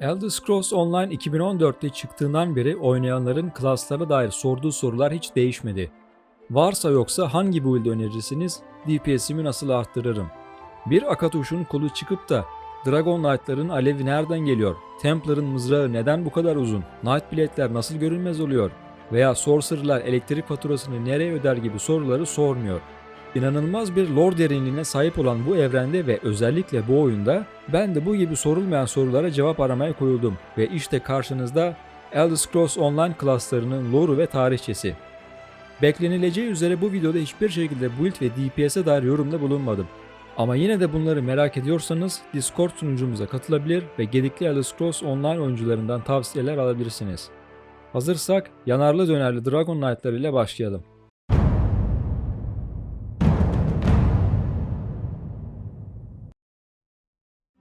Elder Scrolls Online 2014'te çıktığından beri oynayanların klaslara dair sorduğu sorular hiç değişmedi. Varsa yoksa hangi build önerirsiniz, DPS'imi nasıl arttırırım? Bir Akatuş'un kolu çıkıp da Dragon Knight'ların alevi nereden geliyor? Templar'ın mızrağı neden bu kadar uzun? Nightblade'ler nasıl görünmez oluyor? Veya Sorcerer'lar elektrik faturasını nereye öder gibi soruları sormuyor. İnanılmaz bir lore derinliğine sahip olan bu evrende ve özellikle bu oyunda ben de bu gibi sorulmayan sorulara cevap aramaya koyuldum ve işte karşınızda Elder Scrolls Online klaslarının lore'u ve tarihçesi. Beklenileceği üzere bu videoda hiçbir şekilde build ve DPS'e dair yorumda bulunmadım. Ama yine de bunları merak ediyorsanız Discord sunucumuza katılabilir ve gedikli Elder Scrolls Online oyuncularından tavsiyeler alabilirsiniz. Hazırsak yanarlı dönerli Dragon Knight'lar ile başlayalım.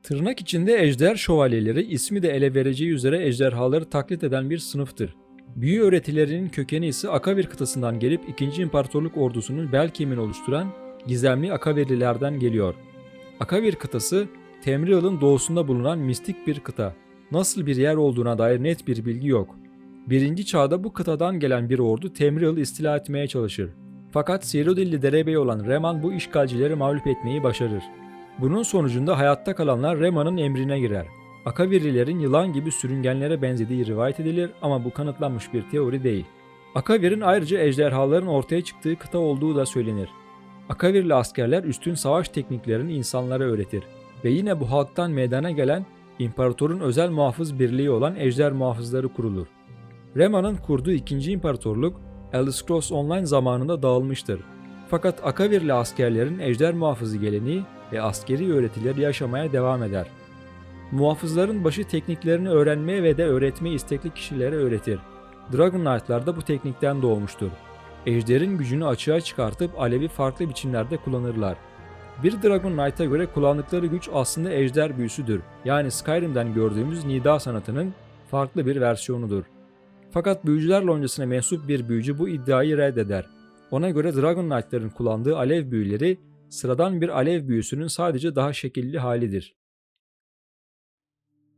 Tırnak içinde ejder şövalyeleri ismi de ele vereceği üzere ejderhaları taklit eden bir sınıftır. Büyü öğretilerinin kökeni ise Akavir kıtasından gelip 2. İmparatorluk ordusunun bel kemiğini oluşturan gizemli Akavirlilerden geliyor. Akavir kıtası Temriel'ın doğusunda bulunan mistik bir kıta. Nasıl bir yer olduğuna dair net bir bilgi yok. Birinci çağda bu kıtadan gelen bir ordu Temriel'ı istila etmeye çalışır. Fakat Cyrodiilli derebey olan Reman bu işgalcileri mağlup etmeyi başarır. Bunun sonucunda hayatta kalanlar Rema'nın emrine girer. Akavirlilerin yılan gibi sürüngenlere benzediği rivayet edilir ama bu kanıtlanmış bir teori değil. Akavir'in ayrıca ejderhaların ortaya çıktığı kıta olduğu da söylenir. Akavirli askerler üstün savaş tekniklerini insanlara öğretir ve yine bu halktan meydana gelen imparatorun özel muhafız birliği olan ejder muhafızları kurulur. Rema'nın kurduğu 2. imparatorluk Elder Scrolls Online zamanında dağılmıştır. Fakat Akavirli askerlerin ejder muhafızı geleneği ve askeri öğretileri yaşamaya devam eder. Muhafızların başı tekniklerini öğrenmeye ve de öğretmeye istekli kişilere öğretir. Dragon Knight'lar da bu teknikten doğmuştur. Ejderin gücünü açığa çıkartıp alevi farklı biçimlerde kullanırlar. Bir Dragon Knight'a göre kullandıkları güç aslında ejder büyüsüdür. Yani Skyrim'den gördüğümüz nida sanatının farklı bir versiyonudur. Fakat büyücüler loncasına mensup bir büyücü bu iddiayı reddeder. Ona göre Dragon Knight'ların kullandığı alev büyüleri sıradan bir alev büyüsünün sadece daha şekilli halidir.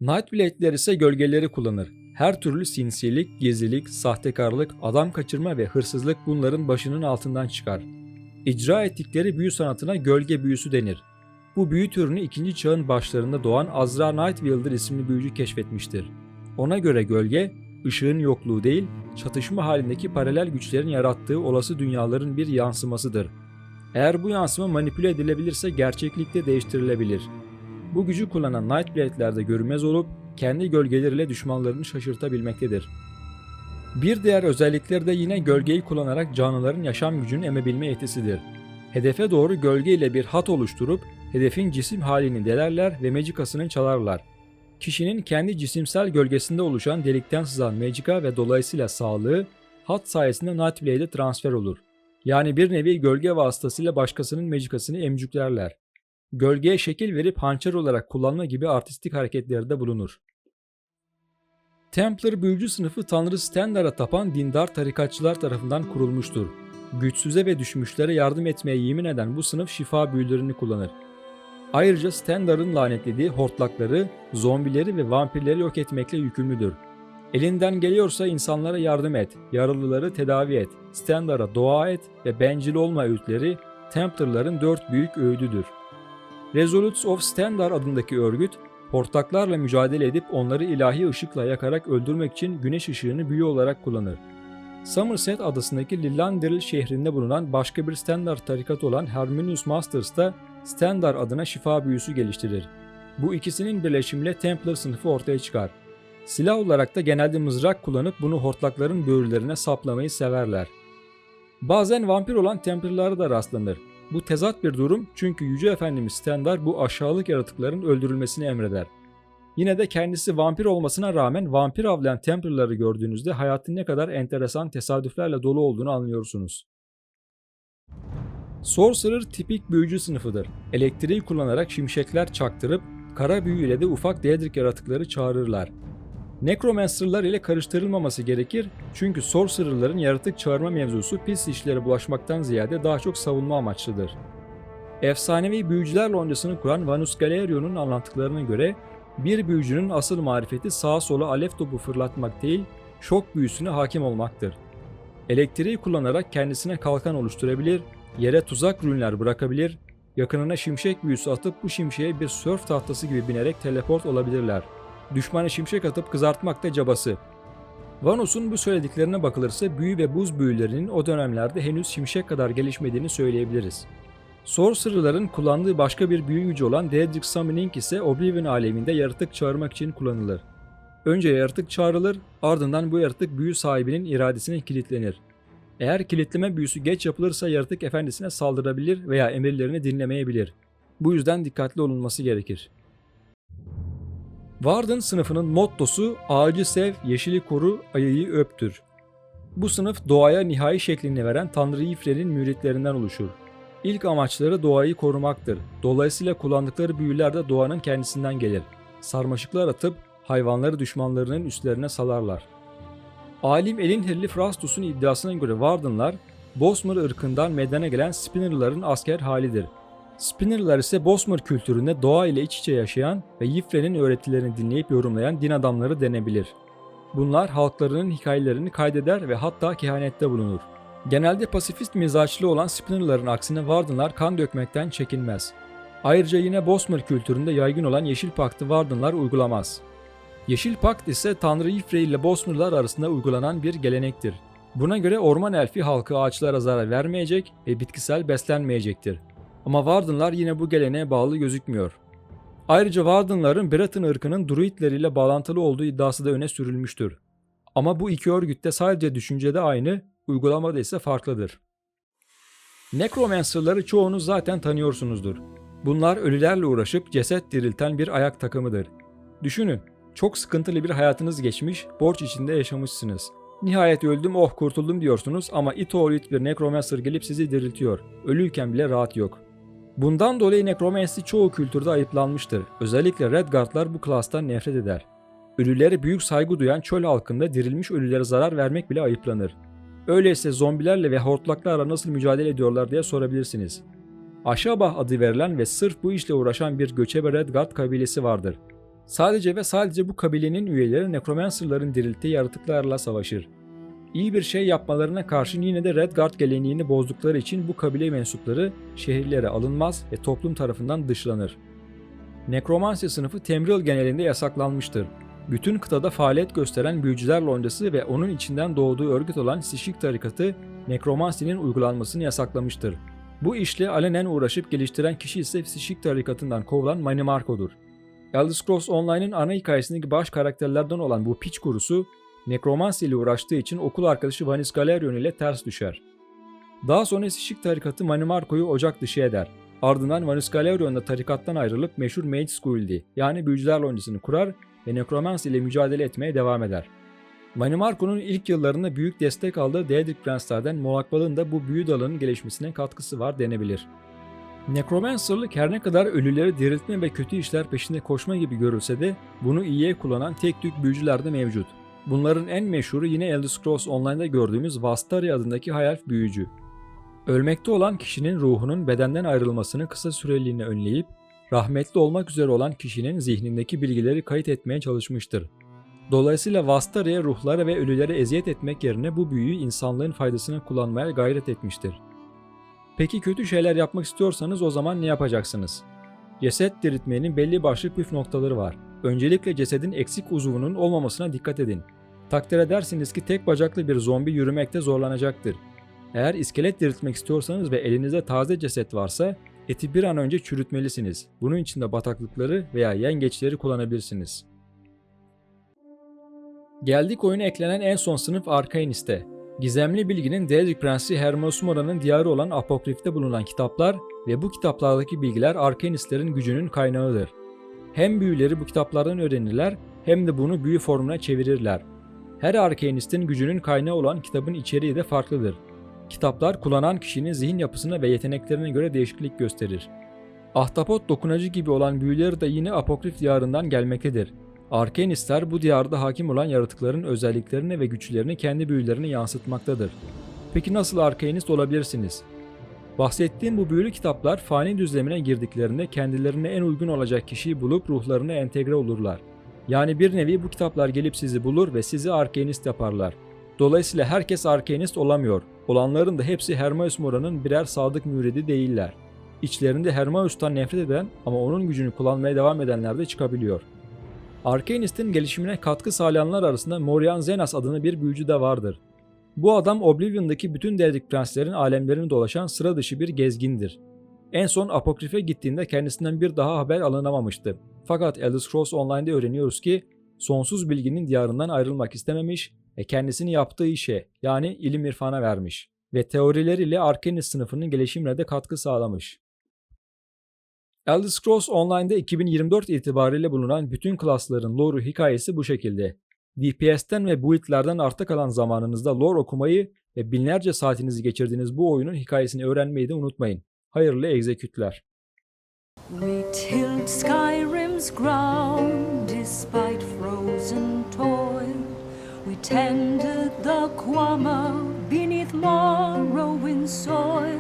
Nightblade'ler ise gölgeleri kullanır. Her türlü sinsilik, gizlilik, sahtekarlık, adam kaçırma ve hırsızlık bunların başının altından çıkar. İcra ettikleri büyü sanatına gölge büyüsü denir. Bu büyü türünü 2. çağın başlarında doğan Azra Nightwielder isimli büyücü keşfetmiştir. Ona göre gölge, ışığın yokluğu değil, çatışma halindeki paralel güçlerin yarattığı olası dünyaların bir yansımasıdır. Eğer bu yansıma manipüle edilebilirse gerçeklikte değiştirilebilir. Bu gücü kullanan Nightblade'lerde görünmez olup kendi gölgeleriyle düşmanlarını şaşırtabilmektedir. Bir diğer özellikleri de yine gölgeyi kullanarak canlıların yaşam gücünü emebilme yetisidir. Hedefe doğru gölge ile bir hat oluşturup hedefin cisim halini delerler ve magicasını çalarlar. Kişinin kendi cisimsel gölgesinde oluşan delikten sızan magica ve dolayısıyla sağlığı hat sayesinde Nightblade'e transfer olur. Yani bir nevi gölge vasıtasıyla başkasının magicasını emcüklerler. Gölgeye şekil verip hançer olarak kullanma gibi artistik hareketlerde bulunur. Templar büyücü sınıfı Tanrı Stendar'a tapan dindar tarikatçılar tarafından kurulmuştur. Güçsüze ve düşmüşlere yardım etmeye yemin eden bu sınıf şifa büyülerini kullanır. Ayrıca Stendar'ın lanetlediği hortlakları, zombileri ve vampirleri yok etmekle yükümlüdür. Elinden geliyorsa insanlara yardım et, yaralıları tedavi et, Stendar'a dua et ve bencil olma öğütleri Templar'ların dört büyük öğüdüdür. Resolutes of Standar adındaki örgüt, hortlaklarla mücadele edip onları ilahi ışıkla yakarak öldürmek için güneş ışığını büyü olarak kullanır. Somerset adasındaki Lillandril şehrinde bulunan başka bir Standar tarikat olan Herminius Masters da Standar adına şifa büyüsü geliştirir. Bu ikisinin birleşimiyle Templar sınıfı ortaya çıkar. Silah olarak da genelde mızrak kullanıp bunu hortlakların böğürlerine saplamayı severler. Bazen vampir olan Templar'lara da rastlanır. Bu tezat bir durum çünkü Yüce Efendimiz Stendar bu aşağılık yaratıkların öldürülmesini emreder. Yine de kendisi vampir olmasına rağmen vampir avlayan Templar'ları gördüğünüzde hayatın ne kadar enteresan tesadüflerle dolu olduğunu anlıyorsunuz. Sorcerer tipik büyücü sınıfıdır. Elektriği kullanarak şimşekler çaktırıp kara büyü ile de ufak Daedric yaratıkları çağırırlar. Necromancer'lar ile karıştırılmaması gerekir çünkü Sorcerer'ların yaratık çağırma mevzusu pis işlere bulaşmaktan ziyade daha çok savunma amaçlıdır. Efsanevi büyücüler loncasını kuran Vanus Galerio'nun anlattıklarına göre Bir büyücünün asıl marifeti sağa sola alev topu fırlatmak değil, şok büyüsüne hakim olmaktır. Elektriği kullanarak kendisine kalkan oluşturabilir, yere tuzak rünler bırakabilir, yakınına şimşek büyüsü atıp bu şimşeğe bir sörf tahtası gibi binerek teleport olabilirler. Düşmanı şimşek atıp kızartmak da cabası. Vanos'un bu söylediklerine bakılırsa büyü ve buz büyülerinin o dönemlerde henüz şimşek kadar gelişmediğini söyleyebiliriz. Sorcerer'ların kullandığı başka bir büyü gücü olan Daedric Summoning ise Oblivion aleminde yaratık çağırmak için kullanılır. Önce yaratık çağrılır, ardından bu yaratık büyü sahibinin iradesine kilitlenir. Eğer kilitleme büyüsü geç yapılırsa yaratık efendisine saldırabilir veya emirlerini dinlemeyebilir. Bu yüzden dikkatli olunması gerekir. Warden sınıfının mottosu ağacı sev, yeşili koru, ayıyı öptür. Bu sınıf doğaya nihai şeklini veren Tanrı Yifre'nin müritlerinden oluşur. İlk amaçları doğayı korumaktır. Dolayısıyla kullandıkları büyüler de doğanın kendisinden gelir. Sarmaşıklar atıp hayvanları düşmanlarının üstlerine salarlar. Alim Elinhirli Frastus'un iddiasına göre Warden'lar, Bosmer ırkından meydana gelen Spinner'ların asker halidir. Spinner'lar ise Bosmer kültüründe doğa ile iç içe yaşayan ve Yifre'nin öğretilerini dinleyip yorumlayan din adamları denebilir. Bunlar halklarının hikayelerini kaydeder ve hatta kehanette bulunur. Genelde pasifist mizaçlı olan Spinner'ların aksine Warden'lar kan dökmekten çekinmez. Ayrıca yine Bosmer kültüründe yaygın olan Yeşil Paktı Warden'lar uygulamaz. Yeşil Pakt ise Tanrı Yifre ile Bosmer'lar arasında uygulanan bir gelenektir. Buna göre orman elfi halkı ağaçlara zarar vermeyecek ve bitkisel beslenmeyecektir. Ama Warden'lar yine bu geleneğe bağlı gözükmüyor. Ayrıca Warden'ların Breton ırkının druidleriyle bağlantılı olduğu iddiası da öne sürülmüştür. Ama bu iki örgütte sadece düşüncede aynı, uygulamada ise farklıdır. Necromancer'ları çoğunuz zaten tanıyorsunuzdur. Bunlar ölülerle uğraşıp ceset dirilten bir ayak takımıdır. Düşünün, çok sıkıntılı bir hayatınız geçmiş, borç içinde yaşamışsınız. Nihayet öldüm oh kurtuldum diyorsunuz ama it oğlu it bir necromancer gelip sizi diriltiyor. Ölüyken bile rahat yok. Bundan dolayı necromancy çoğu kültürde ayıplanmıştır. Özellikle Redguardlar bu klastan nefret eder. Ölülere büyük saygı duyan çöl halkında dirilmiş ölülere zarar vermek bile ayıplanır. Öyleyse zombilerle ve hortlaklarla nasıl mücadele ediyorlar diye sorabilirsiniz. Aşabah adı verilen ve sırf bu işle uğraşan bir göçebe Redguard kabilesi vardır. Sadece ve sadece bu kabilenin üyeleri Necromancer'ların dirilttiği yaratıklarla savaşır. İyi bir şey yapmalarına karşın yine de Redguard geleneğini bozdukları için bu kabile mensupları şehirlere alınmaz ve toplum tarafından dışlanır. Nekromansi sınıfı Temril genelinde yasaklanmıştır. Bütün kıtada faaliyet gösteren büyücüler loncası ve onun içinden doğduğu örgüt olan Sişik tarikatı Nekromansi'nin uygulanmasını yasaklamıştır. Bu işle alenen uğraşıp geliştiren kişi ise Sişik tarikatından kovulan Manimarko'dur. Elder Scrolls Online'ın ana hikayesindeki baş karakterlerden olan bu piç kurusu, nekromansi ile uğraştığı için okul arkadaşı Vanis Galerion ile ters düşer. Daha sonra Sişik tarikatı Manimarko'yu ocak dışı eder. Ardından Vanis Galerion da tarikattan ayrılıp meşhur Mage School'di yani büyücüler loncasını kurar ve nekromansi ile mücadele etmeye devam eder. Manimarko'nun ilk yıllarında büyük destek aldığı Daedric Prenslerden Moakbal'ın da bu büyü dalının gelişmesine katkısı var denebilir. Necromancer'lık her ne kadar ölüleri diriltme ve kötü işler peşinde koşma gibi görülse de bunu iyiye kullanan tek tük büyücüler de mevcut. Bunların en meşhuru yine Elder Scrolls Online'da gördüğümüz Vastari adındaki hayal büyücü. Ölmekte olan kişinin ruhunun bedenden ayrılmasını kısa süreliğine önleyip, rahmetli olmak üzere olan kişinin zihnindeki bilgileri kayıt etmeye çalışmıştır. Dolayısıyla Vastari'ye ruhlara ve ölülere eziyet etmek yerine bu büyüyü insanlığın faydasına kullanmaya gayret etmiştir. Peki kötü şeyler yapmak istiyorsanız o zaman ne yapacaksınız? Ceset diriltmenin belli başlı püf noktaları var. Öncelikle cesedin eksik uzuvunun olmamasına dikkat edin. Takdir edersiniz ki tek bacaklı bir zombi yürümekte zorlanacaktır. Eğer iskelet diriltmek istiyorsanız ve elinizde taze ceset varsa eti bir an önce çürütmelisiniz. Bunun için de bataklıkları veya yengeçleri kullanabilirsiniz. Geldik oyuna eklenen en son sınıf Arkainist'e. Gizemli bilginin Daedric Prensi Hermos Mora'nın diyarı olan Apokrif'te bulunan kitaplar ve bu kitaplardaki bilgiler Arkanistlerin gücünün kaynağıdır. Hem büyüleri bu kitaplardan öğrenirler hem de bunu büyü formuna çevirirler. Her Arkanistin gücünün kaynağı olan kitabın içeriği de farklıdır. Kitaplar kullanan kişinin zihin yapısına ve yeteneklerine göre değişiklik gösterir. Ahtapot dokunacı gibi olan büyüleri de yine Apokrif diyarından gelmektedir. Arkanistler bu diyarda hakim olan yaratıkların özelliklerini ve güçlerini kendi büyülerine yansıtmaktadır. Peki nasıl Arkanist olabilirsiniz? Bahsettiğim bu büyülü kitaplar fani düzlemine girdiklerinde kendilerine en uygun olacak kişiyi bulup ruhlarına entegre olurlar. Yani bir nevi bu kitaplar gelip sizi bulur ve sizi arkenist yaparlar. Dolayısıyla herkes arkenist olamıyor. Olanların da hepsi Hermaeus Mora'nın birer sadık müridi değiller. İçlerinde Hermaeus'tan nefret eden ama onun gücünü kullanmaya devam edenler de çıkabiliyor. Arcanist'in gelişimine katkı sağlayanlar arasında Morian Zenas adını bir büyücü de vardır. Bu adam Oblivion'daki bütün Devrik Prenslerin alemlerini dolaşan sıra dışı bir gezgindir. En son Apokrife gittiğinde kendisinden bir daha haber alınamamıştı. Fakat Elder Scrolls Online'da öğreniyoruz ki sonsuz bilginin diyarından ayrılmak istememiş ve kendisini yaptığı işe yani ilim irfana vermiş ve teorileriyle Arcanist sınıfının gelişimine de katkı sağlamış. Elder Scrolls Online'da 2024 itibariyle bulunan bütün klasların lore'u hikayesi bu şekilde. DPS'ten ve build'lerden arta kalan zamanınızda lore okumayı ve binlerce saatinizi geçirdiğiniz bu oyunun hikayesini öğrenmeyi de unutmayın. Hayırlı egzekütler. We tilled Skyrim's ground despite frozen toil. We tended the Quama beneath Morrowind's soil.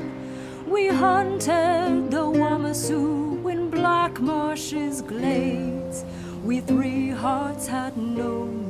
We hunted the Wamasu in Black Marsh's glades. We three hearts had blades.